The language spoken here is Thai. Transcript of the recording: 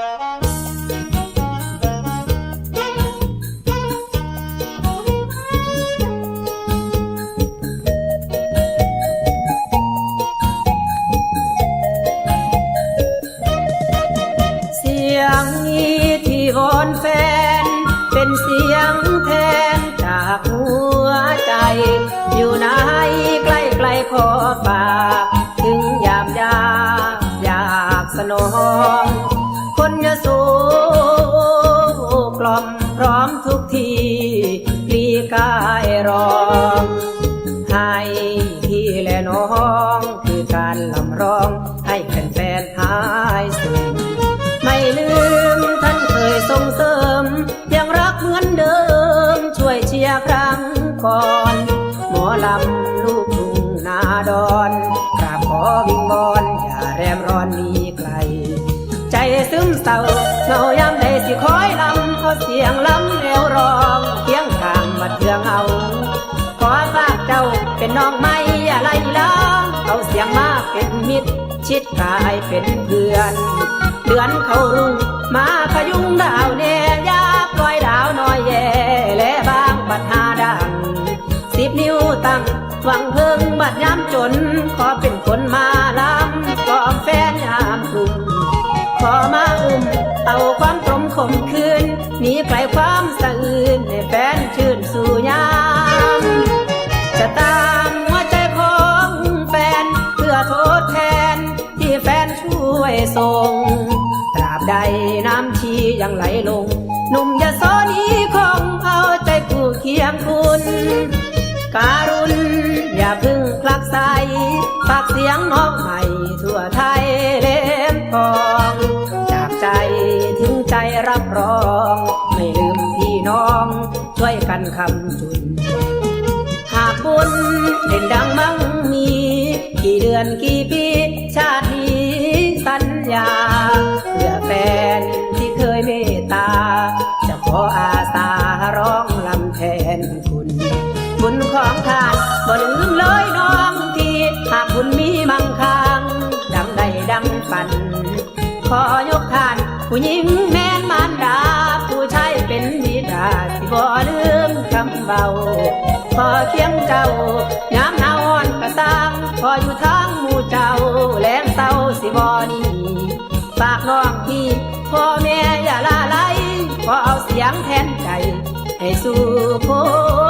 เสียงนี้ที่วอนแฟน เป็นเสียงแทนจากหัวใจ อยู่ไหนใกล้ใกล้ๆขอฝากถึงยามยากอยากสนอง ทุกทีปลีกายรองให้พี่และน้องคือการลำร้อง ให้แฟนๆหายสูงไม่ลืมท่านเคยส่งเสริม ยังรักเหมือนเดิม ช่วยเชียร์ครั้งก่อน หมอลำลูกทุ่งนาดอนกราบขอวิงวอนอย่าแรมร้อนมีไกล ใจซึมเศร้าเงายามใดสิคอยลำเอาเสียงลำ เอาเสียงมาเป็นมิตร ชิดกายเป็นเพื่อน เดือนเขารุ่งมาขยุงดาวเนยาปล่อยดาวน้อยแย่และบางปัญหาดังสิบนิ้วตั้งหวังเพิ่งบัดย้ำจน ขอเป็นคนมา ช่วยส่งตราบใดน้ำชียังไหลลง หนุ่มยาโสนี้คงเอาใจคู่เคียงคุณ การุณอย่าพึ่งคลักใสฝากเสียงน้องใหม่ทั่วไทยเล่มทอง จากใจถึงใจรับรอง ไม่ลืมพี่น้อง ช่วยกันคำจุนหากบุญเด่นดังมั่งมี กี่เดือนกี่ปีชาติ ญาเพื่อแฟนที่เคยเมตตา จะขออาสาร้องลำแทนคุณบุญของท่านบ่ลืมเลยน้องที่หากบุญมีมังคังดังใดดังฝัน ขอยกทาน ผู้หญิงแม่นมารดา ผู้ชายเป็นบิดาสิบ่ลืมคำเบาขอเคียงเจ้ายามหนาวอ่อนกระซังขออยู่ทางหมู่เจ้าแลงเศร้าสิบ่นีากน้องพี่พ่อแม่อย่าลาไหลขอเอาเสียงแทนใจให้สู่คนที่ค